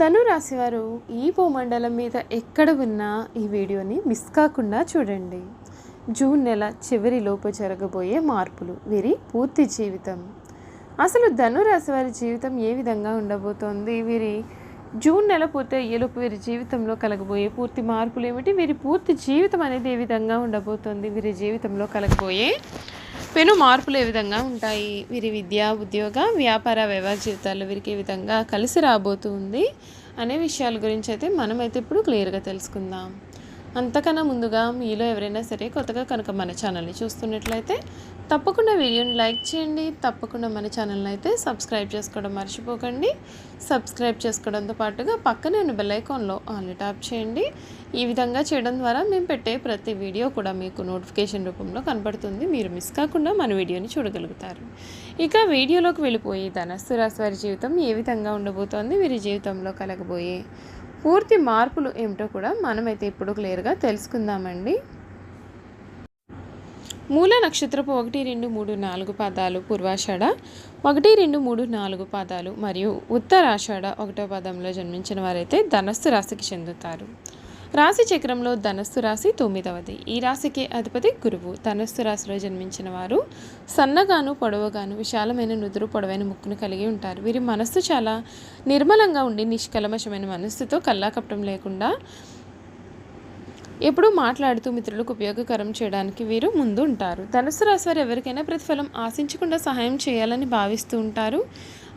ధను రాశివారు ఈ భూమండలం మీద ఎక్కడ ఉన్నా ఈ వీడియోని మిస్ కాకుండా చూడండి. జూన్ నెల చివరిలోపు జరగబోయే మార్పులు వీరి పూర్తి జీవితం. అసలు ధనురాశి వారి జీవితం ఏ విధంగా ఉండబోతోంది? వీరి జూన్ నెల పూర్తి అయ్యేలోపు వీరి జీవితంలో కలగబోయే పూర్తి మార్పులు ఏమిటి? వీరి పూర్తి జీవితం అనేది ఏ విధంగా ఉండబోతోంది? వీరి జీవితంలో కలగబోయే పెను మార్పులు ఏ విధంగా ఉంటాయి? వీరి విద్య ఉద్యోగ వ్యాపార వ్యవహార జీవితాల్లో వీరికి ఏ విధంగా కలిసి రాబోతుంది అనే విషయాల గురించి అయితే మనమైతే ఇప్పుడు క్లియర్గా తెలుసుకుందాం. అంతకన్నా ముందుగా మీలో ఎవరైనా సరే కొత్తగా కనుక మన ఛానల్ని చూస్తున్నట్లయితే తప్పకుండా వీడియోని లైక్ చేయండి. తప్పకుండా మన ఛానల్ని అయితే సబ్స్క్రైబ్ చేసుకోవడం మర్చిపోకండి. సబ్స్క్రైబ్ చేసుకోవడంతో పాటుగా పక్కనే ఉన్న బెల్ ఐకాన్లో ఆన్లీ ట్యాప్ చేయండి. ఈ విధంగా చేయడం ద్వారా మేము పెట్టే ప్రతి వీడియో కూడా మీకు నోటిఫికేషన్ రూపంలో కనపడుతుంది మీరు మిస్ కాకుండా మన వీడియోని చూడగలుగుతారు. ఇక వీడియోలోకి వెళ్ళిపోయి ధనస్సు రాశి వారి జీవితం ఏ విధంగా ఉండబోతోంది? వీరి జీవితంలో కలగబోయే పూర్తి మార్పులు ఏమిటో కూడా మనమైతే ఇప్పుడు క్లియర్గా తెలుసుకుందామండి. మూల నక్షత్రపు ఒకటి రెండు మూడు నాలుగు పాదాలు పూర్వాషాఢ ఒకటి రెండు మూడు నాలుగు పాదాలు మరియు ఉత్తరాషాఢ ఒకటో పదంలో జన్మించిన వారైతే ధనస్సు రాశికి చెందుతారు. రాశి చక్రంలో ధనస్సు రాశి తొమ్మిదవది. ఈ రాశికి అధిపతి గురువు. ధనస్సు రాశిలో జన్మించిన వారు సన్నగాను పొడవుగాను విశాలమైన నుదురు పొడవైన ముక్కును కలిగి ఉంటారు. వీరి మనస్సు చాలా నిర్మలంగా ఉండి నిష్కలమశమైన మనస్సుతో కల్లాకపటం లేకుండా ఎప్పుడూ మాట్లాడుతూ మిత్రులకు ఉపయోగకరం చేయడానికి వీరు ముందు ఉంటారు. ధనుసు రాశి వారు ఎవరికైనా ప్రతిఫలం ఆశించకుండా సహాయం చేయాలని భావిస్తూ ఉంటారు.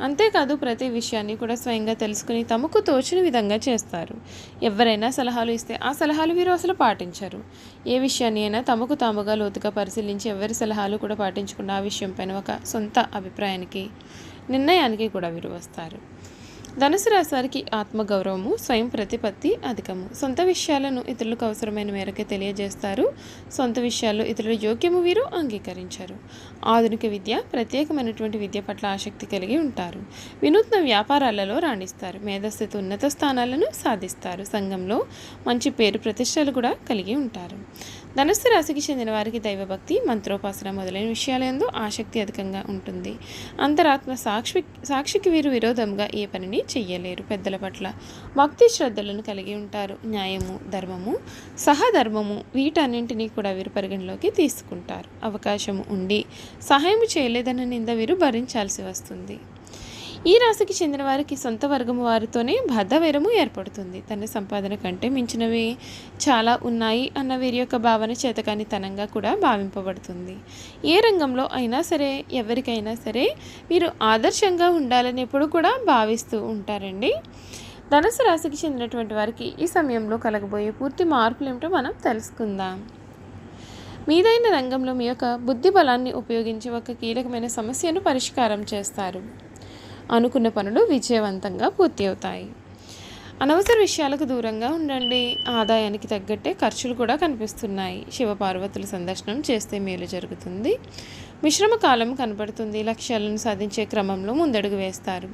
అంతేకాదు ప్రతి విషయాన్ని కూడా స్వయంగా తెలుసుకుని తమకు తోచిన విధంగా చేస్తారు. ఎవరైనా సలహాలు ఇస్తే ఆ సలహాలు వీరు అసలు పాటించరు. ఏ విషయాన్ని అయినా తమకు తాముగా లోతుగా పరిశీలించి ఎవరి సలహాలు కూడా పాటించకుండా ఆ విషయం పైన ఒక సొంత అభిప్రాయానికి నిర్ణయానికి కూడా వీరు వస్తారు. ధనుసు రాశి వారికి ఆత్మగౌరవము స్వయం ప్రతిపత్తి అధికము. సొంత విషయాలను ఇతరులకు అవసరమైన మేరకే తెలియజేస్తారు. సొంత విషయాల్లో ఇతరుల యోగ్యము వీరు అంగీకరించారు. ఆధునిక విద్య ప్రత్యేకమైనటువంటి విద్య పట్ల ఆసక్తి కలిగి ఉంటారు. వినూత్న వ్యాపారాలలో రాణిస్తారు. మేధస్థితి ఉన్నత స్థానాలను సాధిస్తారు. సంఘంలో మంచి పేరు ప్రతిష్టలు కూడా కలిగి ఉంటారు. ధనుస్సు రాశికి చెందిన వారికి దైవభక్తి మంత్రోపాసన మొదలైన విషయాలందు ఆసక్తి అధికంగా ఉంటుంది. అంతరాత్మ సాక్షి సాక్షికి వీరు విరోధంగా ఏ పనిని చెయ్యలేరు పెద్దల పట్ల. భక్తి శ్రద్ధలను కలిగి ఉంటారు. న్యాయము ధర్మము సహధర్మము వీటన్నింటినీ కూడా వీరు పరిగణలోకి తీసుకుంటారు. అవకాశము ఉండి సహాయం చేయలేదన్న నింద వీరు భరించాల్సి వస్తుంది. ఈ రాశికి చెందిన వారికి సొంత వర్గము వారితోనే బద్ధవైరము ఏర్పడుతుంది. తన సంపాదన కంటే మించినవి చాలా ఉన్నాయి అన్న వీరి యొక్క భావన చేతకానితనంగా కూడా భావింపబడుతుంది. ఏ రంగంలో అయినా సరే ఎవరికైనా సరే మీరు ఆదర్శంగా ఉండాలని ఎప్పుడు కూడా భావిస్తూ ఉంటారండి. ధనుసు రాశికి చెందినటువంటి వారికి ఈ సమయంలో కలగబోయే పూర్తి మార్పులు ఏమిటో మనం తెలుసుకుందాం. మీదైన రంగంలో మీ యొక్క బుద్ధి బలాన్ని ఉపయోగించి ఒక కీలకమైన సమస్యను పరిష్కారం చేస్తారు. అనుకున్న పనులు విజయవంతంగా పూర్తి అవుతాయి. అనవసర విషయాలకు దూరంగా ఉండండి. ఆదాయానికి తగ్గట్టే ఖర్చులు కూడా కనిపిస్తున్నాయి. శివపార్వతుల సందర్శనం చేస్తే మేలు జరుగుతుంది. మిశ్రమ కాలం కనపడుతుంది లక్ష్యాలను సాధించే క్రమంలో ముందడుగు వేస్తారు.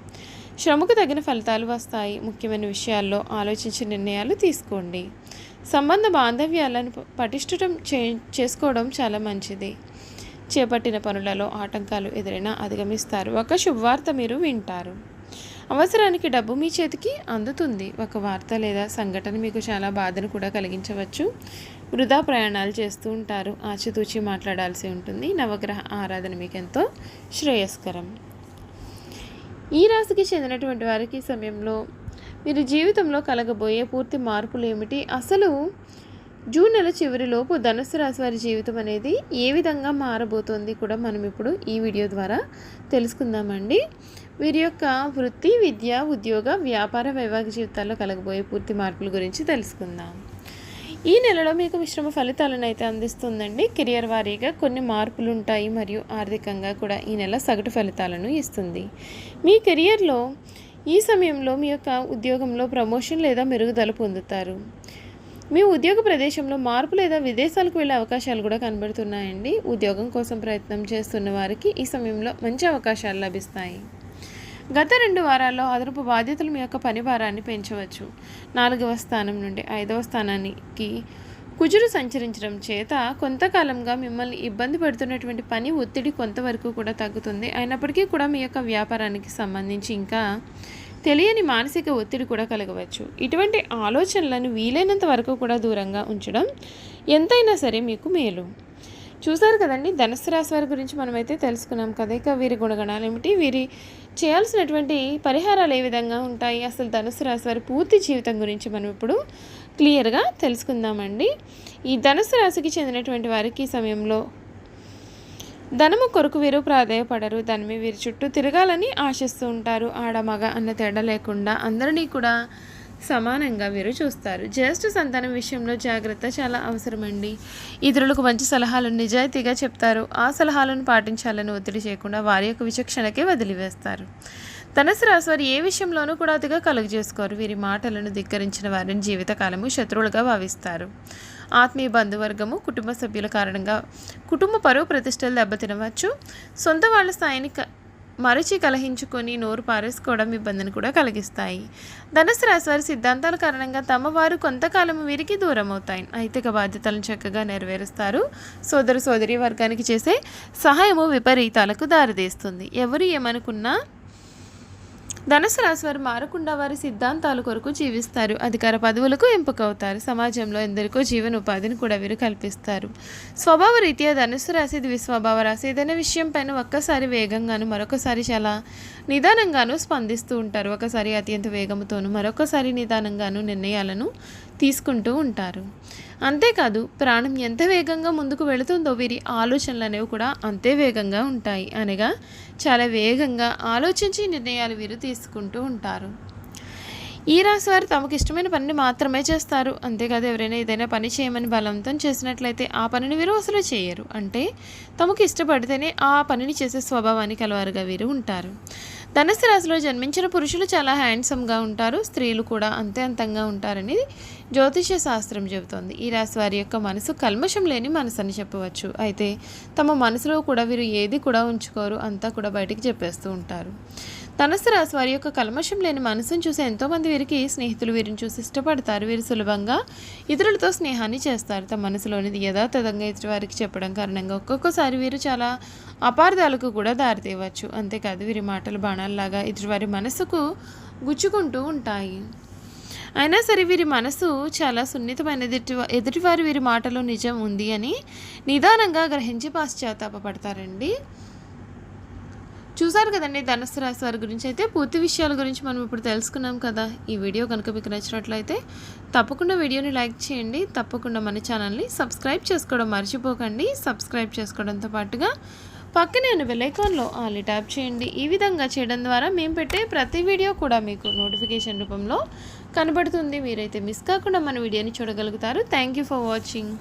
శ్రమకు తగిన ఫలితాలు వస్తాయి. ముఖ్యమైన విషయాల్లో ఆలోచించి నిర్ణయాలు తీసుకోండి. సంబంధ బాంధవ్యాలను పటిష్టం చే చేసుకోవడం చాలా మంచిది. చేపట్టిన పనులలో ఆటంకాలు ఎదురైనా అధిగమిస్తారు. ఒక శుభవార్త మీరు వింటారు. అవసరానికి డబ్బు మీ చేతికి అందుతుంది. ఒక వార్త లేదా సంఘటన మీకు చాలా బాధను కూడా కలిగించవచ్చు. వృధా ప్రయాణాలు చేస్తూ ఉంటారు. ఆచితూచి మాట్లాడాల్సి ఉంటుంది. నవగ్రహ ఆరాధన మీకు ఎంతో శ్రేయస్కరం. ఈ రాశికి చెందినటువంటి వారికి సమయంలో మీరు జీవితంలో కలగబోయే పూర్తి మార్పులు ఏమిటి? అసలు జూన్ నెల చివరిలోపు ధనుసు రాశి వారి జీవితం అనేది ఏ విధంగా మారబోతోంది కూడా మనం ఇప్పుడు ఈ వీడియో ద్వారా తెలుసుకుందామండి. వీరి యొక్క వృత్తి విద్య ఉద్యోగ వ్యాపార వైవాహిక జీవితాల్లో కలగబోయే పూర్తి మార్పుల గురించి తెలుసుకుందాం. ఈ నెలలో మీకు మిశ్రమ ఫలితాలను అయితే అందిస్తుందండి. కెరియర్ వారీగా కొన్ని మార్పులు ఉంటాయి మరియు ఆర్థికంగా కూడా ఈ నెల సగటు ఫలితాలను ఇస్తుంది. మీ కెరియర్లో ఈ సమయంలో మీ యొక్క ఉద్యోగంలో ప్రమోషన్ లేదా మెరుగుదల పొందుతారు. మీ ఉద్యోగ ప్రదేశంలో మార్పు లేదా విదేశాలకు వెళ్ళే అవకాశాలు కూడా కనబడుతున్నాయండి. ఉద్యోగం కోసం ప్రయత్నం చేస్తున్న వారికి ఈ సమయంలో మంచి అవకాశాలు లభిస్తాయి. గత రెండు వారాల్లో అదనపు బాధ్యతలు మీ యొక్క పని భారాన్ని పెంచవచ్చు. నాలుగవ స్థానం నుండి ఐదవ స్థానానికి కుజుడు సంచరించడం చేత కొంతకాలంగా మిమ్మల్ని ఇబ్బంది పెడుతున్నటువంటి పని ఒత్తిడి కొంతవరకు కూడా తగ్గుతుంది. అయినప్పటికీ కూడా మీ యొక్క వ్యాపారానికి సంబంధించి ఇంకా తెలియని మానసిక ఒత్తిడి కూడా కలగవచ్చు. ఇటువంటి ఆలోచనలను వీలైనంత వరకు కూడా దూరంగా ఉంచడం ఎంతైనా సరే మీకు మేలు. చూసారు కదండి ధనుసు రాశి వారి గురించి మనమైతే తెలుసుకున్నాం కదా ఇక వీరి గుణగణాలు ఏమిటి? వీరి చేయాల్సినటువంటి పరిహారాలు ఏ విధంగా ఉంటాయి? అసలు ధనుసు రాశి వారి పూర్తి జీవితం గురించి మనం ఇప్పుడు క్లియర్గా తెలుసుకుందామండి. ఈ ధనుసు రాశికి చెందినటువంటి వారికి సమయంలో ధనము కొరకు వీరు ప్రాధేయపడరు ధనమి వీరి చుట్టూ తిరగాలని ఆశిస్తూ ఉంటారు. ఆడ మగ అన్న తేడా లేకుండా అందరినీ కూడా సమానంగా వీరు చూస్తారు. జ్యేష్ఠ సంతానం విషయంలో జాగ్రత్త చాలా అవసరమండి. ఇతరులకు మంచి సలహాలను నిజాయితీగా చెప్తారు. ఆ సలహాలను పాటించాలని ఒత్తిడి చేయకుండా వారి యొక్క విచక్షణకే వదిలివేస్తారు. ధనసు రాశి వారు ఏ విషయంలోనూ కూడా అతిగా కలుగజేసుకోరు వీరి మాటలను ధిక్కరించిన వారిని జీవితకాలము శత్రువులుగా భావిస్తారు. ఆత్మీయ బంధువర్గము కుటుంబ సభ్యుల కారణంగా కుటుంబ పరువు ప్రతిష్టలు దెబ్బతినవచ్చు. సొంత వాళ్ళ స్థాయిని క- మరచి కలహించుకొని నోరు పారేసుకోవడం ఇబ్బందిని కూడా కలిగిస్తాయి. ధనుసు రాశి వారి సిద్ధాంతాల కారణంగా తమ వారు కొంతకాలం వీరికి దూరం అవుతాయి నైతిక బాధ్యతలను చక్కగా నెరవేరుస్తారు. సోదరు సోదరి వర్గానికి చేసే సహాయము విపరీతాలకు దారితీస్తుంది. ఎవరు ఏమనుకున్నా ధనుసు రాశి వారు మారకుండా వారి సిద్ధాంతాల కొరకు జీవిస్తారు. అధికార పదవులకు ఎంపికవుతారు. సమాజంలో ఎందరికో జీవన ఉపాధిని కూడా వీరు కల్పిస్తారు. స్వభావ రీత్యా ధనుసు రాశి ఇది స్వభావ రాశి. ఏదైనా విషయం పైన ఒక్కసారి వేగంగాను మరొకసారి చాలా నిదానంగాను స్పందిస్తూ ఉంటారు. ఒకసారి అత్యంత వేగంతోనూ మరొకసారి నిదానంగాను నిర్ణయాలను తీసుకుంటూ ఉంటారు. అంతేకాదు ప్రాణం ఎంత వేగంగా ముందుకు వెళుతుందో వీరి ఆలోచనలు అనేవి కూడా అంతే వేగంగా ఉంటాయి అనగా చాలా వేగంగా ఆలోచించి నిర్ణయాలు వీరు తీసుకుంటూ ఉంటారు. ఈ రాశి వారు తమకు ఇష్టమైన పనిని మాత్రమే చేస్తారు. అంతేకాదు ఎవరైనా ఏదైనా పని చేయమని బలవంతం చేసినట్లయితే ఆ పనిని వీరు అసలు చేయరు. అంటే తమకు ఇష్టపడితేనే ఆ పనిని చేసే స్వభావాన్ని కలవారుగా వీరు ఉంటారు. ధనుసు రాశిలో జన్మించిన పురుషులు చాలా హ్యాండ్సమ్గా ఉంటారు స్త్రీలు కూడా అంతే అంతంగా ఉంటారని జ్యోతిష్య శాస్త్రం చెబుతోంది. ఈ రాశి వారి యొక్క మనసు కల్మషం లేని మనసు అని చెప్పవచ్చు. అయితే తమ మనసులో కూడా వీరు ఏది కూడా ఉంచుకోరు అంతా కూడా బయటికి చెప్పేస్తూ ఉంటారు. ధనుసు రాశి వారి యొక్క కల్మషం లేని మనసును చూసి ఎంతోమంది వీరికి స్నేహితులు వీరిని చూసి ఇష్టపడతారు. వీరు సులభంగా ఇతరులతో స్నేహాన్ని చేస్తారు. తమ మనసులోనిది యథాతథంగా ఎదుటి వారికి చెప్పడం కారణంగా ఒక్కొక్కసారి వీరు చాలా అపార్థాలకు కూడా దారితీయవచ్చు. అంతేకాదు వీరి మాటలు బాణాల్లాగా వారి మనసుకు గుచ్చుకుంటూ ఉంటాయి. అయినా సరే వీరి మనసు చాలా సున్నితమైన ఎదుటి ఎదుటివారి వీరి మాటలో నిజం ఉంది అని నిదానంగా గ్రహించి పాశ్చాత్తాపడతారండి చూసారు కదండి ధనుసు రాశి వారి గురించి అయితే పూర్తి విషయాల గురించి మనం ఇప్పుడు తెలుసుకున్నాం కదా. ఈ వీడియో కనుక మీకు నచ్చినట్లయితే తప్పకుండా వీడియోని లైక్ చేయండి. తప్పకుండా మన ఛానల్ని సబ్స్క్రైబ్ చేసుకోవడం మర్చిపోకండి. సబ్స్క్రైబ్ చేసుకోవడంతో పాటుగా పక్కనే ఉన్న బెల్లైకాన్లో ఆలీ ట్యాప్ చేయండి. ఈ విధంగా చేయడం ద్వారా మేము పెట్టే ప్రతి వీడియో కూడా మీకు నోటిఫికేషన్ రూపంలో కనబడుతుంది. మీరైతే మిస్ కాకుండా మన వీడియోని చూడగలుగుతారు. Thank you for watching